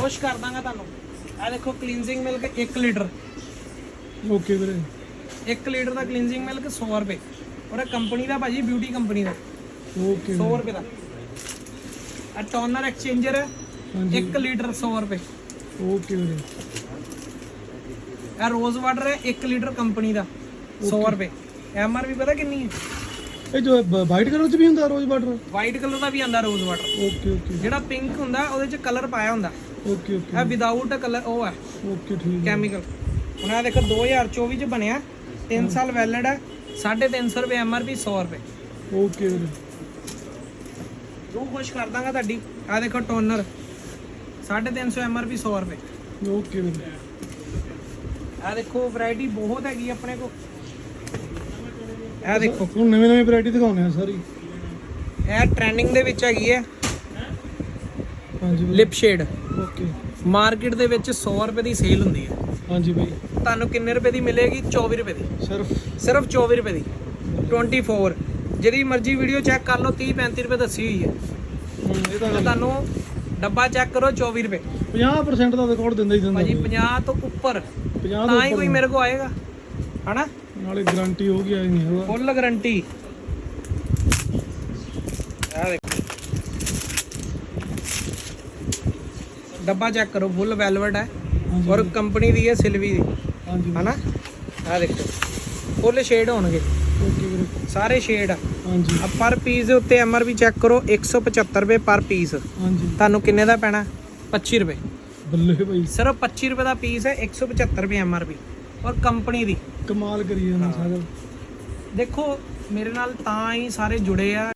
ਖੁਸ਼ ਕਰ ਦਾਂਗਾ ਤੁਹਾਨੂੰ। ਆ ਦੇਖੋ ਕਲੀਨਜ਼ਿੰਗ ਮਿਲਕ 1 ਲੀਟਰ। ਓਕੇ ਵੀਰੇ। 1 ਲੀਟਰ ਦਾ ਕਲੀਨਜ਼ਿੰਗ ਮਿਲਕ 100 ਰੁਪਏ। ਔਰ ਇਹ ਕੰਪਨੀ ਦਾ ਭਾਜੀ ਬਿਊਟੀ ਕੰਪਨੀ ਦਾ। ਓਕੇ 100 ਰੁਪਏ ਦਾ। ਆ ਟੋਨਰ ਐਕਸਚੇਂਜਰ ਹੈ ਹਾਂਜੀ। 1 ਲੀਟਰ 100 ਰੁਪਏ। ਓਕੇ ਵੀਰੇ। ਇਹ ਰੋਜ਼ ਵਾਟਰ ਹੈ 1 ਲੀਟਰ ਕੰਪਨੀ ਦਾ। 100 ਰੁਪਏ। ਐਮ ਆਰ ਵੀ ਪਤਾ ਕਿੰਨੀ ਹੈ? ਇਹ ਜੋ ਵਾਈਟ ਕਲਰ ਚ ਵੀ ਹੁੰਦਾ ਰੋਜ਼ ਵਾਟਰ ਵਾਈਟ ਕਲਰ ਦਾ ਵੀ ਆਂਦਾ ਰੋਜ਼ ਵਾਟਰ ਓਕੇ ਓਕੇ ਜਿਹੜਾ ਪਿੰਕ ਹੁੰਦਾ ਉਹਦੇ ਚ ਕਲਰ ਪਾਇਆ ਹੁੰਦਾ। ਓਕੇ ਓਕੇ ਇਹ ਵਿਦਆਊਟ ਕਲਰ ਉਹ ਹੈ ਓਕੇ ਠੀਕ ਹੈ। ਕੈਮੀਕਲ ਹੁਣ ਇਹ ਦੇਖੋ 2024 ਚ ਬਣਿਆ। 3 ਸਾਲ ਵੈਲਿਡ ਹੈ 350 ਰੁਪਏ ਐਮ ਆਰ ਪੀ 100 ਰੁਪਏ। ਓਕੇ ਵੀਰੇ। ਰੂਹ ਖੁਸ਼ ਕਰ ਦਾਂਗਾ ਤੁਹਾਡੀ। ਆ ਦੇਖੋ ਟੋਨਰ 350 ਐਮ ਆਰ ਪੀ 100 ਰੁਪਏ। ਓਕੇ ਵੀਰੇ। ਆ ਦੇਖੋ ਵੈਰਾਈਟੀ ਬਹੁਤ ਹੈਗੀ ਆਪਣੇ ਕੋਲ। ਇਹ ਦੇਖੋ। ਹੁਣ ਨਵੇਂ ਨਵੇਂ ਵੈਰਾਈਟੀ ਦਿਖਾਉਣੇ ਆ ਸਾਰੀ। ਇਹ ਟ੍ਰੈਂਡਿੰਗ ਦੇ ਵਿੱਚ ਹੈਗੀ ਹੈ। ਹਾਂਜੀ ਲਿਪ ਸ਼ੇਡ ਓਕੇ ਮਾਰਕੀਟ ਦੇ ਵਿੱਚ 100 ਰੁਪਏ ਦੀ ਸੇਲ ਹੁੰਦੀ ਹੈ। ਹਾਂਜੀ ਬਾਈ। ਤੁਹਾਨੂੰ ਕਿੰਨੇ ਰੁਪਏ ਦੀ ਮਿਲੇਗੀ? 24 ਰੁਪਏ ਦੀ। ਸਿਰਫ। ਸਿਰਫ 24 ਰੁਪਏ ਦੀ। 24 ਜਿਹੜੀ ਮਰਜ਼ੀ ਵੀਡੀਓ ਚੈੱਕ ਕਰ ਲਓ 30 35 ਰੁਪਏ ਦੱਸੀ ਹੋਈ ਹੈ। ਇਹ ਤਾਂ ਤੁਹਾਨੂੰ ਡੱਬਾ ਚੈੱਕ ਕਰੋ 24 ਰੁਪਏ। 50% ਦਾ ਰਿਕਾਰਡ ਦਿੰਦਾ ਹੀ ਦਿੰਦਾ ਭਾਜੀ ਬਾਈ। 50 ਤੋਂ ਉੱਪਰ। 50 ਤਾਂ ਹੀ ਤੋਂ ਕੋਈ ਮੇਰੇ ਕੋ ਆਏਗਾ। ਹਨਾ? ਨਾਲੇ ਗਾਰੰਟੀ ਹੋ ਗਈ ਨਹੀਂ ਹੋਗਾ ਫੁੱਲ ਗਾਰੰਟੀ ਆ ਦੇਖੋ ਡੱਬਾ ਚੈੱਕ ਕਰੋ ਫੁੱਲ ਵੈਲਵਟ ਹੈ। ਔਰ ਕੰਪਨੀ ਦੀ ਹੈ ਸਿਲਵੀ ਦੀ। ਹਾਂਜੀ ਹਨਾ? ਆ ਦੇਖੋ। ਫੁੱਲ ਸ਼ੇਡ ਹੋਣਗੇ। ਸਾਰੇ ਸ਼ੇਡ ਆ। ਹਾਂਜੀ। ਆ ਪਰ ਪੀਸ ਦੇ ਉੱਤੇ ਐਮਆਰਪੀ ਚੈੱਕ ਕਰੋ 175 ਰੁਪਏ ਪਰ ਪੀਸ ਹਾਂਜੀ। ਤੁਹਾਨੂੰ ਕਿੰਨੇ ਦਾ ਪੈਣਾ? 25 ਰੁਪਏ। ਬੱਲੇ ਭਾਈ। ਸਿਰਫ 25 ਰੁਪਏ ਦਾ ਪੀਸ ਹੈ 175 ਰੁਪਏ ਐਮਆਰਪੀ ਔਰ ਕੰਪਨੀ ਦੀ। ਕਮਾਲ ਕਰੀ ਜਾਂਦਾ ਸਾਗਰ ਦੇਖੋ ਮੇਰੇ ਨਾਲ ਤਾਂ ਹੀ ਸਾਰੇ ਜੁੜੇ ਆ।